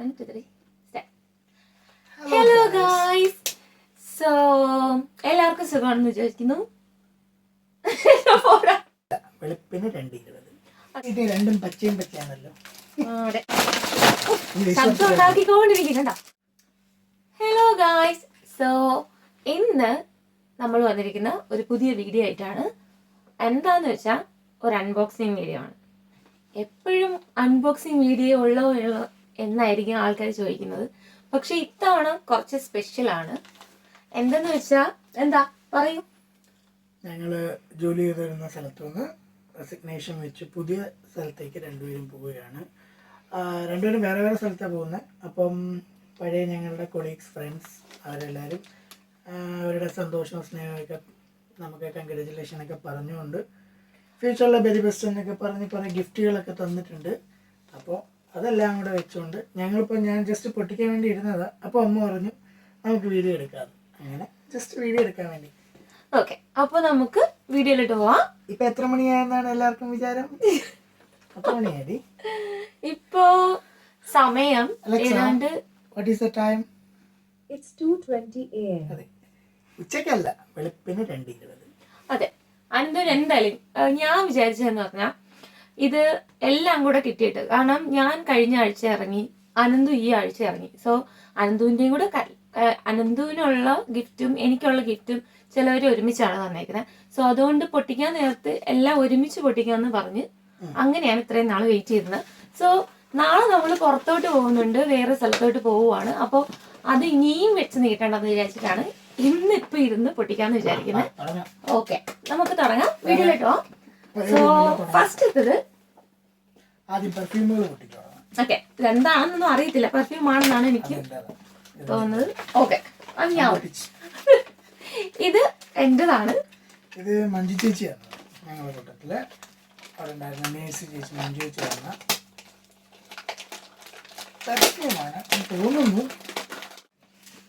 One two three hello guys so എല്ലാവർക്കും സുഖമാണെന്ന് വിചാരിക്കുന്നു. വെളുപ്പിന് രണ്ട് ഇരുപത്. ഇത് രണ്ടും പച്ചയും പച്ചയാണല്ലോ. ശബ്ദം ഉണ്ടാക്കിക്കൊണ്ടിരിക്കുന്നുണ്ടോ ഹലോ ഗായ്സ് സോ ഇന്ന് നമ്മൾ വന്നിരിക്കുന്ന ഒരു പുതിയ വീഡിയോ ആയിട്ടാണ് എന്താന്ന് വെച്ചാൽ ഒരു അൺബോക്സിങ് വീഡിയോ ആണ്. എപ്പോഴും അൺബോക്സിങ് വീഡിയോ ഉള്ളോ എന്നായിരിക്കും ആൾക്കാർ ചോദിക്കുന്നത്. പക്ഷെ ഇത്തവണ കുറച്ച് സ്പെഷ്യൽ ആണ്. എന്തെന്ന് വെച്ചാ എന്താ? പറയൂ. ഞങ്ങൾ ജോലി ചെയ്ത് വരുന്ന സ്ഥലത്തു നിന്ന് റെസിഗ്നേഷൻ വെച്ച് പുതിയ സ്ഥലത്തേക്ക് രണ്ടുപേരും പോവുകയാണ്. രണ്ടുപേരും വേറെ വേറെ സ്ഥലത്താണ് പോകുന്നത് അപ്പം പഴയ ഞങ്ങളുടെ കൊളീഗ്സ് ഫ്രണ്ട്സ് അവരെല്ലാവരും അവരുടെ സന്തോഷവും സ്നേഹമൊക്കെ നമുക്ക് കൺഗ്രാജുലേഷനൊക്കെ പറഞ്ഞുകൊണ്ട് ഫ്യൂച്ചറിലെ വെരി ബെസ്റ്റ് എന്നൊക്കെ പറഞ്ഞ് കുറേ ഗിഫ്റ്റുകളൊക്കെ തന്നിട്ടുണ്ട്. അപ്പോൾ അതെല്ലാം കൂടെ വെച്ചുകൊണ്ട് ഞങ്ങളിപ്പോൾ ഞാൻ ജസ്റ്റ് പൊട്ടിക്കാൻ വേണ്ടി ഇരുന്നതാണ് അപ്പോൾ അമ്മ പറഞ്ഞു നമുക്ക് വീഡിയോ എടുക്കാം. അങ്ങനെ ജസ്റ്റ് വീഡിയോ എടുക്കാൻ വേണ്ടി. ഓക്കെ അപ്പോൾ നമുക്ക് വീഡിയോയിലോട്ട് പോവാം. ഇപ്പൊ എത്ര മണിയായെന്നാണ് എല്ലാവർക്കും വിചാരം? എത്ര മണിയായി ഇപ്പോ സമയം. ഏതാണ്ട് what is the time It's 2:20 a.m. അതെ. ഉച്ചക്കല്ല വെളുപ്പിന് രണ്ട് ഇരുപത് അതെ അനന്തരം എന്തായാലും ഞാൻ വിചാരിച്ചതെന്ന് പറഞ്ഞാൽ ഇത് എല്ലാം കൂടെ കിട്ടിയിട്ട് കാരണം ഞാൻ കഴിഞ്ഞ ആഴ്ച ഇറങ്ങി അനന്തു ഈ ആഴ്ച ഇറങ്ങി. സോ അനന്തുവിന്റെയും കൂടെ അനന്തുവിനുള്ള ഗിഫ്റ്റും എനിക്കുള്ള ഗിഫ്റ്റും ചിലവർ ഒരുമിച്ചാണ് തന്നേക്കുന്നത് സോ അതുകൊണ്ട് പൊട്ടിക്കാൻ നേരത്ത് എല്ലാം ഒരുമിച്ച് പൊട്ടിക്കാന്ന് പറഞ്ഞ് അങ്ങനെയാണ് ഇത്രയും നാൾ വെയിറ്റ് ചെയ്തത്. സോ നാളെ നമ്മൾ പുറത്തോട്ട് പോകുന്നുണ്ട് വേറെ സ്ഥലത്തോട്ട് പോവുകയാണ് അപ്പോൾ അത് ഇനിയും വെച്ച് നീട്ടണ്ടെന്ന് വിചാരിച്ചിട്ടാണ് ഇന്ന് ഇപ്പൊ ഇരുന്ന് പൊട്ടിക്കാന്ന് വിചാരിക്കുന്നത് ഓക്കെ നമുക്ക് തുടങ്ങാം. വീട്ടിലിട്ടോ സോ ഫസ്റ്റ് എത്തത് ആദ്യം പെർഫ്യൂമുകൾ പൊട്ടിക്കണം. ഓക്കെ ഇതെന്താണെന്നൊന്നും അറിയത്തില്ല. പെർഫ്യൂം ആണെന്നാണ് എനിക്ക് തോന്നുന്നത്. ഓക്കെ അത് ഞാൻ ഇത് എന്റേതാണ്? ഇത് മഞ്ജു ചേച്ചിയാണ്. ഞങ്ങളുടെ കൂട്ടത്തിൽ. അവിടെ ഉണ്ടായിരുന്ന നേഴ്സ് ചേച്ചി മഞ്ജു ചേച്ചി വന്ന പെർഫ്യൂമാണ് തോന്നുന്നു.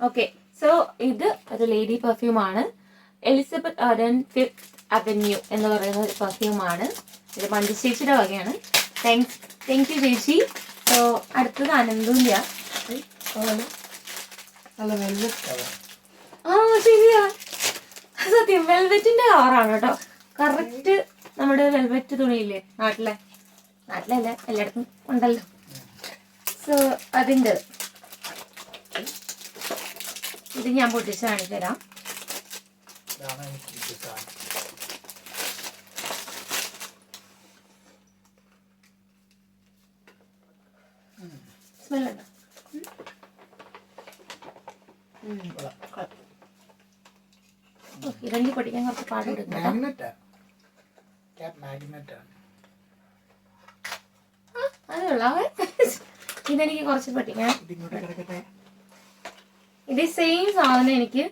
ഓക്കെ സോ ഇത് ഒരു ലേഡി പെർഫ്യൂമാണ് എലിസബത്ത് ആദൻ ഫിഫ്ത് അവന്യൂ എന്ന് പറയുന്ന ഒരു പെർഫ്യൂം ആണ്. ഇത് മഞ്ജു ചേച്ചിയുടെ വകയാണ്. താങ്ക്സ് താങ്ക് യു ചേച്ചി. സോ അടുത്തത് അനന്തൂല്യ. ആ ശരിയാ. സത്യം വെൽവെറ്റിന്റെ കളറാണ് കേട്ടോ. കറക്റ്റ് നമ്മുടെ വെൽവെറ്റ് തുണിയില്ലേ? നാട്ടിലെ. നാട്ടിലല്ല എല്ലായിടത്തും ഉണ്ടല്ലോ. സോ അതിന്റെ ഇത് ഞാൻ പൊട്ടിച്ച് കാണിച്ചു തരാം ഇതാണ് എനിക്ക് ഈ സാധനം സ്മെല്ലുണ്ടോ. ഇറങ്ങി പൊട്ടിക്കാൻ കുറച്ച് പാടുണ്ട് ഇതെനിക്ക് കുറച്ച് പൊട്ടിക്കണം ഇത് സെയിം സാധനം എനിക്ക്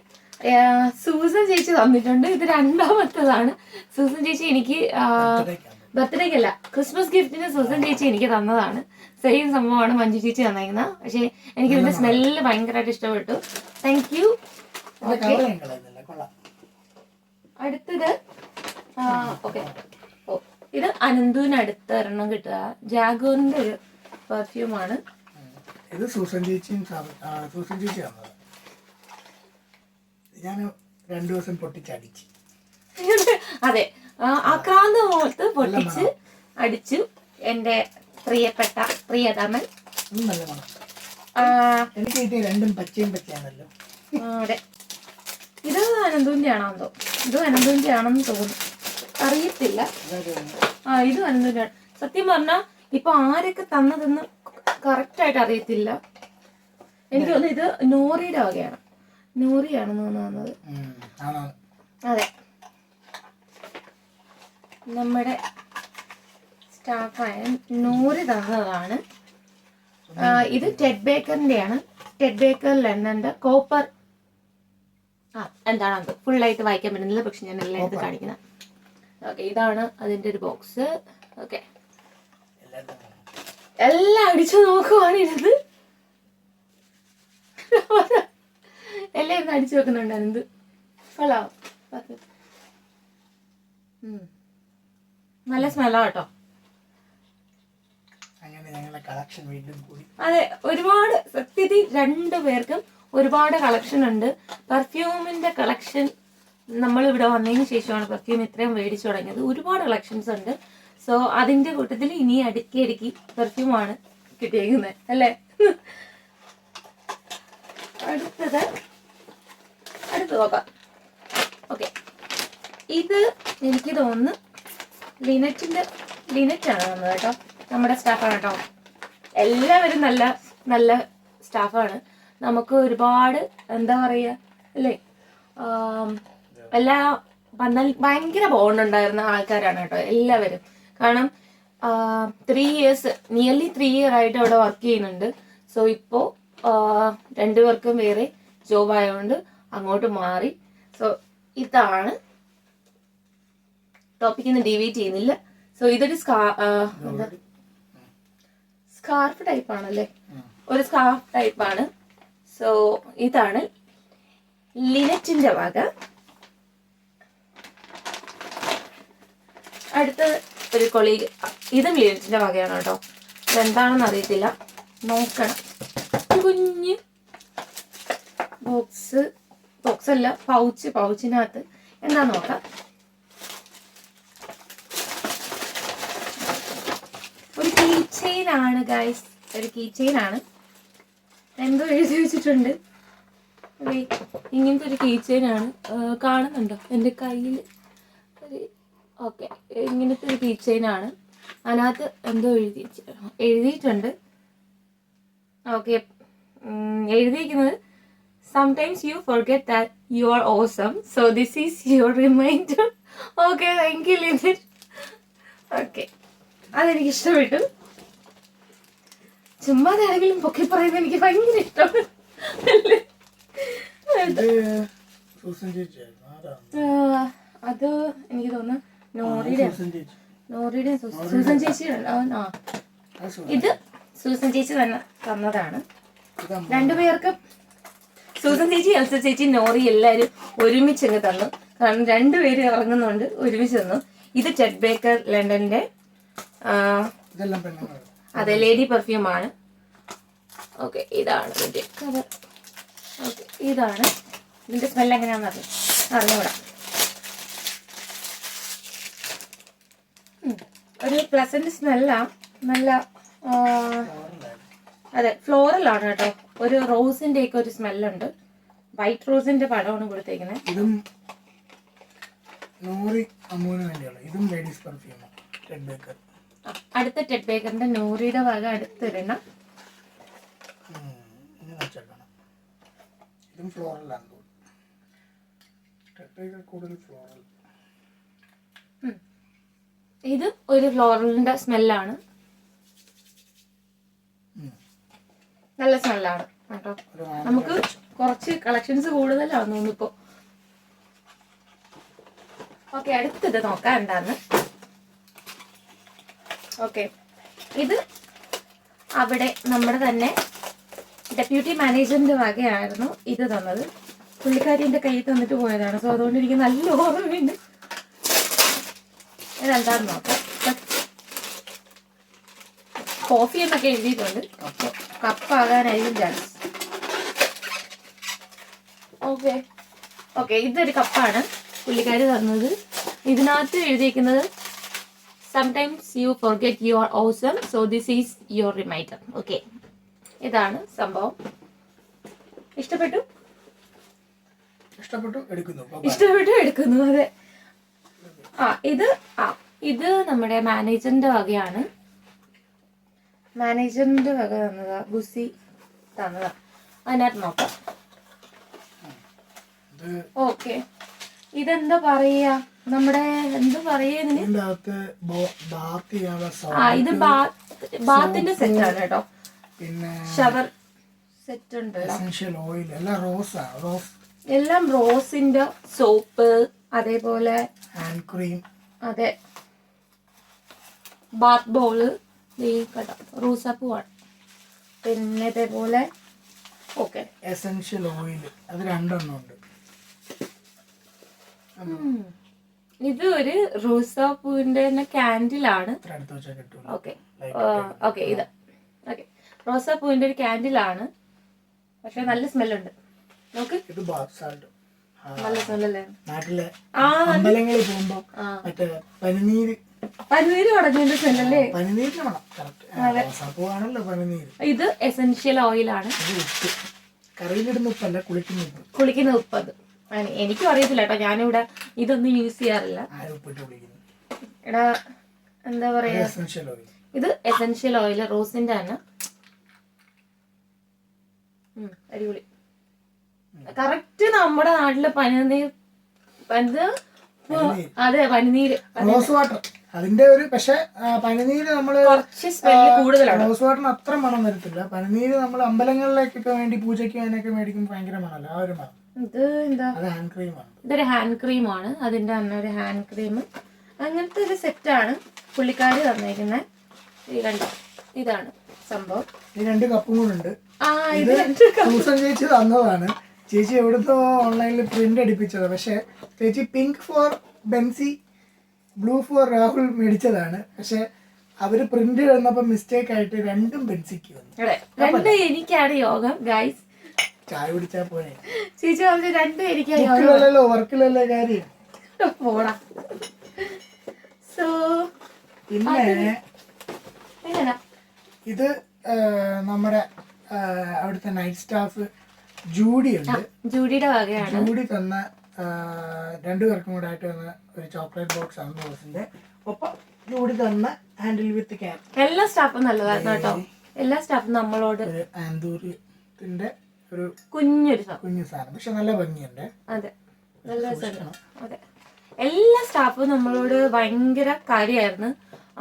സൂസൻ ചേച്ചി തന്നിട്ടുണ്ട്. ഇത് രണ്ടാമത്തതാണ്. സൂസൻ ചേച്ചി എനിക്ക് ബർത്ത്ഡേക്കാണ് ബർത്ത്ഡേക്കല്ല ക്രിസ്മസ് ഗിഫ്റ്റിന് സുസൻ ചേച്ചി എനിക്ക് തന്നതാണ്. സെയിം സംഭവമാണ് മഞ്ജു ചേച്ചി തന്നേക്കുന്നത് പക്ഷേ എനിക്ക് ഇതിന്റെ സ്മെല്ല് ഭയങ്കരമായിട്ട് ഇഷ്ടപ്പെട്ടു. താങ്ക് യു അടുത്തത് ഓക്കെ ഓ ഇത് അനന്തുവിന് അടുത്ത ഒരെണ്ണം കിട്ടുക. ജാഗോറിന്റെ ഒരു പെർഫ്യൂം ആണ്. ഇത് സൂസൻ ചേച്ചിയും സൂസൻ ചേച്ചി തന്നത് ഞാൻ രണ്ടു ദിവസം പൊട്ടിച്ചടിച്ചു. അതെ ആക്രാന്ത മുഖത്ത് പൊട്ടിച്ച് അടിച്ചു എന്റെ പ്രിയപ്പെട്ട പ്രിയതമൻ. എനിക്ക് കിട്ടിയ രണ്ടും പച്ചയും പച്ചയാണല്ലോ. അതെ. ഇത് അനന്തുവിന്റെ ആണോ എന്തോ ഇത് അനന്തുവിന്റെ ആണെന്ന് തോന്നുന്നു. അറിയത്തില്ല. ആ ഇത് അനന്തുവിന്റെ ആണ് സത്യം പറഞ്ഞാ ഇപ്പൊ ആരൊക്കെ തന്നതെന്ന് കറക്റ്റ് ആയിട്ട് അറിയത്തില്ല. എനിക്ക് തോന്നുന്നു ഇത് നോറിയുടെ വകയാണ്. നോറിയാണെന്ന് തോന്നുന്നത് അതെ. നമ്മുടെ സ്റ്റാഫായ നൂറ് തന്നതാണ്. ഇത് ടെഡ് ബേക്കറിന്റെയാണ് ടെഡ് ബേക്കർ എന്താ കോപ്പർ. ആ എന്താണ് അത്? ഫുള്ളായിട്ട് വായിക്കാൻ പറ്റുന്നില്ല പക്ഷെ ഞാൻ എല്ലാം ഇത് കാണിക്കുന്നത് ഓക്കെ ഇതാണ് അതിന്റെ ഒരു ബോക്സ്. ഓക്കെ. എല്ലാം അടിച്ചു നോക്കുവാണിരുന്നത് എല്ലാം ഇരുന്ന് അടിച്ചു വെക്കുന്നുണ്ടായിരുന്നു കൊള്ളാം. ഉം. നല്ല സ്മെല്ലാ കേട്ടോ. അങ്ങനെ ഞങ്ങളുടെ കളക്ഷൻ വീണ്ടും കൂടി. അതെ ഒരുപാട് സത്യത്തിൽ രണ്ടു പേർക്കും ഒരുപാട് കളക്ഷൻ ഉണ്ട്. പെർഫ്യൂമിന്റെ കളക്ഷൻ നമ്മൾ ഇവിടെ വന്നതിന് ശേഷമാണ് പെർഫ്യൂം ഇത്രയും മേടിച്ചു തുടങ്ങിയത്. ഒരുപാട് കളക്ഷൻസ് ഉണ്ട്. സോ അതിന്റെ കൂട്ടത്തിൽ ഇനി അടുക്കി അടുക്കി പെർഫ്യൂമാണ് കിട്ടിയേക്കുന്നത്. അല്ലേ? അടുത്തത് അടുത്ത് നോക്കാം. ഓക്കെ ഇത് എനിക്ക് തോന്നുന്നു ലിനറ്റിന്റെ ലിനറ്റ് ആണ് വന്നത് കേട്ടോ. നമ്മുടെ സ്റ്റാഫാണ് കേട്ടോ. എല്ലാവരും നല്ല നല്ല സ്റ്റാഫാണ് നമുക്ക് ഒരുപാട് എന്താ പറയുക അല്ലേ? എല്ലാ വന്നാൽ ഭയങ്കര ബോണ്ട് ഉണ്ടായിരുന്ന ആൾക്കാരാണ് കേട്ടോ എല്ലാവരും. കാരണം three years nearly three year ആയിട്ട് അവിടെ വർക്ക് ചെയ്യുന്നുണ്ട്. സോ ഇപ്പോൾ രണ്ടുപേർക്കും വേറെ ജോബ് ആയതുകൊണ്ട് അങ്ങോട്ട് മാറി. സോ ഇതാണ് ടോപ്പിക്കിൽ നിന്ന് ഡിവൈറ്റ് ചെയ്യുന്നില്ല. സോ ഇതൊരു സ്കാ എന്താ? സ്കാർഫ് ടൈപ്പ് ആണല്ലേ? ഒരു സ്കാർഫ് ടൈപ്പ് ആണ്. സോ ഇതാണ് ലിനറ്റിന്റെ വക. അടുത്ത ഒരു കൊളീഗ് ഇതും ലിനറ്റിന്റെ വകയാണ് കേട്ടോ. ഇതെന്താണെന്ന് അറിയത്തില്ല. നോക്കണം. കുഞ്ഞ് ബോക്സ് ബോക്സ് അല്ല പൗച്ച് പൗച്ചിനകത്ത് എന്താ നോക്കാം ഒരു കീ ചെയിൻ ആണ് ഗൈസ് ഒരു കീ ചെയിൻ ആണ് എന്തോ എഴുതി വെച്ചിട്ടുണ്ട്. ഇങ്ങനത്തെ ഒരു കീ ചെയിൻ ആണ് കാണുന്നുണ്ടോ? എന്റെ കയ്യിൽ ഒരു ഓക്കെ. ഇങ്ങനത്തെ ഒരു കീ ചെയിൻ ആണ് അതിനകത്ത് എന്തോ എഴുതി എഴുതിയിട്ടുണ്ട്. ഓക്കെ. എഴുതിയിരിക്കുന്നത് sometimes you forget that you are awesome so this is your reminder okay thank you limit okay. അതെനിക്ക് ഇഷ്ടപ്പെട്ടു. ചുമ്മാതാണെങ്കിലും പൊക്കി പറയുന്നത് എനിക്ക് ഭയങ്കര ഇഷ്ടമാണ്. അത് എനിക്ക് തോന്നുന്നു നോറിയുടെ സൂസൻ നോറിയുടെ ചേച്ചിയുടെ ഇത് സൂസൻ ചേച്ചി തന്നെ തന്നതാണ്. രണ്ടുപേർക്കും സൂസൻ ചേച്ചി എൽസ ചേച്ചി നോറി എല്ലാവരും ഒരുമിച്ച് അങ്ങ് തന്നു. കാരണം രണ്ടുപേരും ഇറങ്ങുന്നുണ്ട് ഒരുമിച്ച് തന്നു. ഇത് ടെഡ് ബേക്കർ ലണ്ടന്റെ ഇതെല്ലാം അതെ ലേഡി പെർഫ്യൂം ആണ്. ഓക്കെ ഇതാണ് ഇതിന്റെ. കവർ ഓക്കെ ഇതാണ്. ഇതിന്റെ സ്മെൽ എങ്ങനെയാണെന്ന് അറിയാം അറിഞ്ഞൂടാ ഒരു പ്ലസന്റ് സ്മെല്ലാ നല്ല അതെ ഫ്ലോറൽ ആണ് കേട്ടോ. ഒരു റോസിന്റെ ഒക്കെ ഒരു സ്മെല്ലുണ്ട് വൈറ്റ് റോസിന്റെ പടമാണ് കൊടുത്തേക്കുന്നത് ഇതും നൂറി അമ്മൂന് വേണ്ടിയുള്ള ഇതും ലേഡീസ് പെർഫ്യൂമാണ് റെഡ് ബേക്കർ അടുത്ത ടെഡ് ബേക്കറിന്റെ നൂറിയുടെ വക അടുത്തിടണം. ഇടണം ഇതും ഫ്ലോറലാണ് ഫ്ലോറൽ ഇത് ഒരു ഫ്ലോറലിന്റെ സ്മെല്ലാണ് നല്ല സ്മെല്ലാണ് കേട്ടോ. നമുക്ക് കുറച്ച് കളക്ഷൻസ് കൂടുതലാണ് തോന്നുന്നു ഇപ്പോ. ഓക്കെ അടുത്തത് നോക്കാം എന്താന്ന്. ഓക്കെ ഇത് അവിടെ നമ്മുടെ തന്നെ ഡെപ്യൂട്ടി മാനേജറിന്റെ വകയായിരുന്നു ഇത് തന്നത്. പുള്ളിക്കാരി എന്റെ കയ്യിൽ തന്നിട്ട് പോയതാണ്. സോ അതുകൊണ്ട് എനിക്ക് നല്ല ഓർമ്മയുണ്ട്. ഇതെന്താന്ന് നോക്കാം. കോഫി എന്നൊക്കെ എഴുതിയിട്ടുണ്ട്. കപ്പ് കപ്പാകാനായിരിക്കും ചാൻസ് ഓക്കെ ഓക്കെ ഇതൊരു കപ്പാണ് പുള്ളിക്കാരി തന്നത്. ഇതിനകത്ത് എഴുതിയിരിക്കുന്നത് sometimes you forget you are awesome so this is your reminder okay ഇതാണ് സംഭവം. ഇഷ്ടപ്പെട്ടു? ഇഷ്ടപ്പെട്ടു എടുക്കുന്നു. ഇഷ്ടപ്പെട്ടു എടുക്കുന്നു. അതെ. ആ ഇത് ആ ഇത് നമ്മുടെ മാനേജറിന്റെ വകയാണ്. മാനേജറിന്റെ വക തന്നതാ ബുസി തന്നതാ. അതിനകത്ത് നോക്കാം. ഓക്കെ. ഇതെന്താ പറയാ? നമ്മുടെ എന്താ പറയാ ഇത് ബാത്ത് ബാത്തിന്റെ സെറ്റ് ആണ് കേട്ടോ. പിന്നെ ഷവർ സെറ്റ് ഉണ്ട് എസൻഷ്യൽ ഓയിൽ എല്ലാം റോസാണ് റോസ്. എല്ലാം റോസിന്റെ സോപ്പ് അതേപോലെ ഹാൻഡ് ക്രീം. അതെ. ബാത്ത് ബോൾ കേട്ടോ റോസാപ്പൂവാണ് പിന്നെ ഇതേപോലെ ഓക്കെ. എസെൻഷ്യൽ ഓയിൽ അത് രണ്ടെണ്ണം ഉണ്ട്. ഇത് ഒരു റോസാപ്പൂവിന്റെ തന്നെ കാൻഡിലാണ് ഓക്കെ. ഓക്കെ ഇത്. ഓക്കെ. റോസാപ്പൂവിന്റെ ഒരു കാൻഡിലാണ് പക്ഷെ നല്ല സ്മെല്ലുണ്ട്. നോക്ക്. നല്ല സ്മെല്ലല്ലേ? നാട്ടിലെ ആ അമ്പലങ്ങളിൽ പോകുമ്പോ ആ. മറ്റേ പനിനീര്. പനിനീര് സ്മെല്ലല്ലേ? പനിനീര്. ഇത് എസെൻഷ്യൽ ഓയിലാണ് കറിയിലിടുന്ന ഉപ്പല്ല കുളിക്കുന്ന ഉപ്പ്. കുളിക്കുന്ന ഉപ്പ് അത്. എനിക്കും അറിയത്തില്ല കേട്ടോ. ഞാനിവിടെ ഇതൊന്നും യൂസ് ചെയ്യാറില്ല. എടാ എന്താ പറയാ? ഇത് എസെൻഷ്യൽ ഓയിൽ റോസിന്റെ ആണ്. അടിപൊളി. കറക്റ്റ് നമ്മുടെ നാട്ടിലെ പനിനീർ പനിത് അതെ പനിനീര്. റോസ് വാട്ടർ അതിന്റെ ഒരു പക്ഷെ പനിനീര് നമ്മൾ കുറച്ച് സ്മെല്ല് കൂടുതലാണ്. റോസ് വാട്ടറിന് അത്ര മണം വരത്തില്ല. പനിനീര് നമ്മൾ അമ്പലങ്ങളിലേക്കൊക്കെ വേണ്ടി പൂജയ്ക്ക് അതിനൊക്കെ മേടിക്കുമ്പോൾ ഭയങ്കര മണമല്ല? ആ ഒരു മണം. ഇത് എന്താ? ഇതൊരു ഹാൻഡ് ക്രീമാണ് അതിന്റെ തന്നെ ഒരു ഹാൻഡ് ക്രീം അങ്ങനത്തെ ഒരു സെറ്റാണ് പുള്ളിക്കാരി തന്നിരിക്കുന്ന ഈ കണ്ടോ ഇതാണ് സംഭവം. രണ്ട് കപ്പും കൂടെ ഉണ്ട്. ആ ഇത് ചേച്ചി തന്നതാണ്. ചേച്ചി എവിടുന്നോ ഓൺലൈനിൽ പ്രിന്റ് അടിപ്പിച്ചത്. പക്ഷെ ചേച്ചി pink for Benzy blue for Rahul മേടിച്ചതാണ്. പക്ഷെ അവർ പ്രിന്റ് തന്നപ്പോ മിസ്റ്റേക്ക് ആയിട്ട് രണ്ടും ബെൻസിക്ക് വന്നു. രണ്ട് എനിക്കാണ് യോഗം. ഗൈസ് ചായ കുടിച്ചാ പോരെ. ചേച്ചി പറഞ്ഞു രണ്ടുപേരിക്കല്ലോ വർക്കിലല്ലേ കാര്യം. പോടാ. സോ പിന്നെ ഇത് നമ്മുടെ അവിടുത്തെ നൈറ്റ് സ്റ്റാഫ് ജൂഡി ഉണ്ട് ജൂഡിയുടെ വകയാണ്. ജൂഡി തന്ന രണ്ടുപേർക്കും കൂടെ ആയിട്ട് തന്ന ഒരു ചോക്ലേറ്റ് ബോക്സ് ആണ് ബോക്സിന്റെ ഒപ്പം ജൂഡി തന്ന ഹാൻഡിൽ വിത്ത് ക്യാൻ എല്ലാ സ്റ്റാഫും നല്ലതായിരുന്നു കേട്ടോ. എല്ലാ സ്റ്റാഫും നമ്മളോട് ഒരു ആന്തൂര്യത്തിന്റെ ഒരു കുഞ്ഞൊരു കുഞ്ഞു സാധനം. പക്ഷെ നല്ല ഭംഗിയുണ്ട്. അതെ. നല്ല അതെ. എല്ലാ സ്റ്റാഫും നമ്മളോട് ഭയങ്കര കാര്യമായിരുന്നു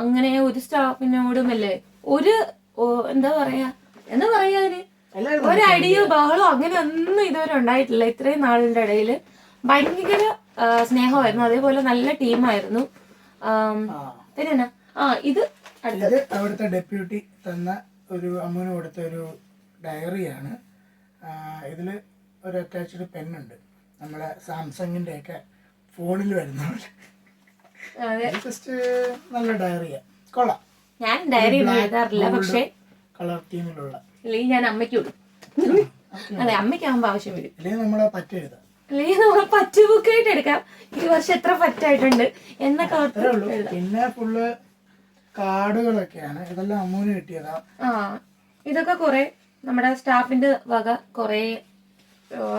അങ്ങനെ ഒരു സ്റ്റാഫിനോടും അല്ലേ ഒരു എന്താ പറയാ എന്താ പറയാ അതിന് ഒരു അടിയോ ബഹളോ അങ്ങനെ ഒന്നും ഇതുവരെ ഉണ്ടായിട്ടില്ല. ഇത്രയും നാളിന്റെ ഇടയിൽ ഭയങ്കര സ്നേഹമായിരുന്നു. അതേപോലെ നല്ല ടീമായിരുന്നു. പിന്നെ ആ. ഇത് അടുത്തത് അവിടുത്തെ ഡെപ്യൂട്ടി തന്ന ഒരു അമ്മൂന് കൊടുത്ത ഒരു ഡയറിയാണ്. ഇതിൽ ഒരു അറ്റാച്ച്ഡ് പെന്നുണ്ട് നമ്മുടെ സാംസങ്ങിന്റെ ഒക്കെ ഫോണിൽ വരുന്ന ജസ്റ്റ് നല്ല ഡയറിയാ കൊള്ളാം. ഞാൻ ഡയറി എഴുതാറില്ല പക്ഷേ കളർ തീമിലുള്ള അല്ലെങ്കിൽ ഞാൻ അമ്മയ്ക്ക് വിടും അതെ അമ്മയ്ക്കാവുമ്പോ ആവശ്യം വരും. അല്ലെങ്കിൽ നമ്മളെ പറ്റെഴുതാം അല്ലെങ്കിൽ നമ്മളെ പറ്റ് ബുക്കായിട്ട് എടുക്കാം. ഈ വർഷം എത്ര പറ്റായിട്ടുണ്ട് എന്നൊക്കെ പിന്നെ ഫുള്ള് കാർഡുകളൊക്കെയാണ് ഇതെല്ലാം അമ്മൂന് കിട്ടിയതാ. ആ ഇതൊക്കെ കുറെ നമ്മുടെ സ്റ്റാഫിന്റെ വക കുറെ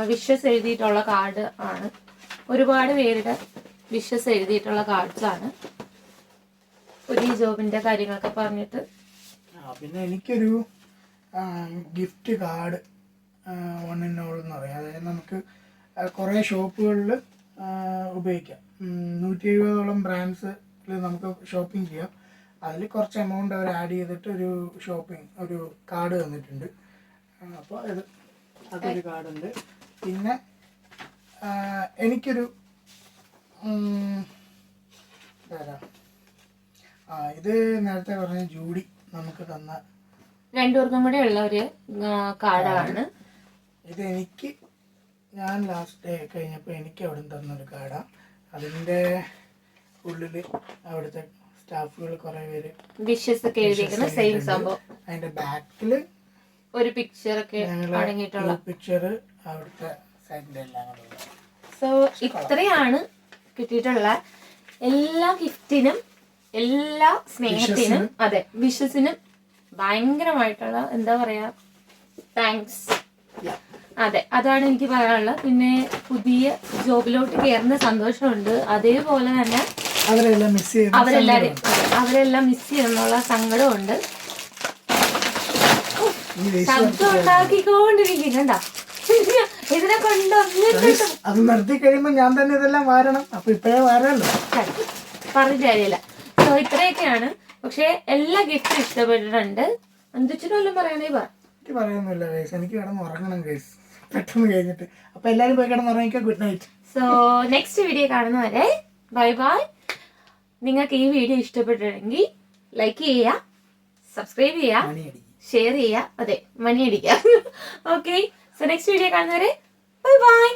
വിഷസ് എഴുതിയിട്ടുള്ള കാർഡ് ആണ്. ഒരുപാട് പേരുടെ വിഷസ് എഴുതിയിട്ടുള്ള കാർഡ്സ് ആണ് പുതിയ ജോബിന്റെ കാര്യങ്ങളൊക്കെ പറഞ്ഞിട്ട്. പിന്നെ എനിക്കൊരു ഗിഫ്റ്റ് കാർഡ് വൺ പറയാം. അതായത് നമുക്ക് കുറെ ഷോപ്പുകളിൽ ഉപയോഗിക്കാം. നൂറ്റി എഴുപതോളം ബ്രാൻഡ്സിൽ നമുക്ക് ഷോപ്പിംഗ് ചെയ്യാം. അതിൽ കുറച്ച് എമൗണ്ട് അവർ ആഡ് ചെയ്തിട്ട് ഒരു ഷോപ്പിംഗ് ഒരു കാർഡ് തന്നിട്ടുണ്ട്. അപ്പോൾ ഇത് അതൊരു കാർഡുണ്ട് പിന്നെ എനിക്കൊരു ആ ഇത് നേരത്തെ പറഞ്ഞ ജൂഡി നമുക്ക് തന്ന രണ്ടുപേർക്കും കൂടെ ഉള്ള ഒരു കാർഡാണ് ഇത് എനിക്ക് ഞാൻ ലാസ്റ്റ് ഡേ കഴിഞ്ഞപ്പോൾ എനിക്ക് അവിടെ നിന്ന് തന്നൊരു കാർഡാണ് അതിന്റെ ഉള്ളിൽ അവിടുത്തെ സ്റ്റാഫുകൾ കുറേ പേര് വിഷസ് ഒക്കെ എഴുതിയിരിക്കുന്ന സെയിം സംഭവം. അതിന്റെ ബാക്കിൽ ഒരു പിക്ചർ ഒക്കെ അടങ്ങിയിട്ടുള്ള. പിക്ചർ അവിടുത്തെ സൈഡിന്റെ എല്ലാം സോ ഇത്രയാണ് കിട്ടിയിട്ടുള്ള എല്ലാ ഗിഫ്റ്റിനും എല്ലാ സ്നേഹത്തിനും അതെ വിഷസിനും ഭയങ്കരമായിട്ടുള്ള എന്താ പറയാ താങ്ക്സ് അതെ അതാണ് എനിക്ക് പറയാനുള്ളത്. പിന്നെ പുതിയ ജോബിലോട്ട് കയറുന്ന സന്തോഷമുണ്ട്. അതേപോലെ തന്നെ അവരെല്ലാം മിസ് ചെയ്യുന്ന അവരെല്ലാം മിസ് ചെയ്യുന്നുള്ള സങ്കടമുണ്ട്. ശബ്ദം ഉണ്ടാക്കിക്കൊണ്ടിരിക്കും കണ്ട? ഇതിനെ കൊണ്ടൊന്നിട്ട് അത് നിർത്തി കഴിയുമ്പോ ഞാൻ തന്നെ ഇതെല്ലാം വാരണം. അപ്പൊ ഇപ്പഴേ വാരല്ലോ പറഞ്ഞു കാര്യമില്ല. സോ ഇത്രയൊക്കെയാണ്. പക്ഷെ എല്ലാ ഗിഫ്റ്റും ഇഷ്ടപ്പെട്ടിട്ടുണ്ട്. വല്ലതും പറയണേ പറ. എനിക്ക് ഗൈസ്. എനിക്ക് കിടന്ന് ഉറങ്ങണം ഗൈസ്. പെട്ടെന്ന് കഴിഞ്ഞിട്ട്. അപ്പൊ എല്ലാരും പോയി കിടന്ന് ഉറങ്ങിക്കോ. Good night so next video കാണുന്നവരെ ബൈ ബൈ നിങ്ങൾക്ക് ഈ വീഡിയോ ഇഷ്ടപ്പെട്ടിട്ടുണ്ടെങ്കിൽ ലൈക്ക് ചെയ്യുക സബ്സ്ക്രൈബ് ചെയ്യുക. ഷെയർ ചെയ്യുക. അതെ മണി അടിക്കുക. ഓക്കെ സോ നെക്സ്റ്റ് വീഡിയോ കാണുന്നവരെ ബൈ ബൈ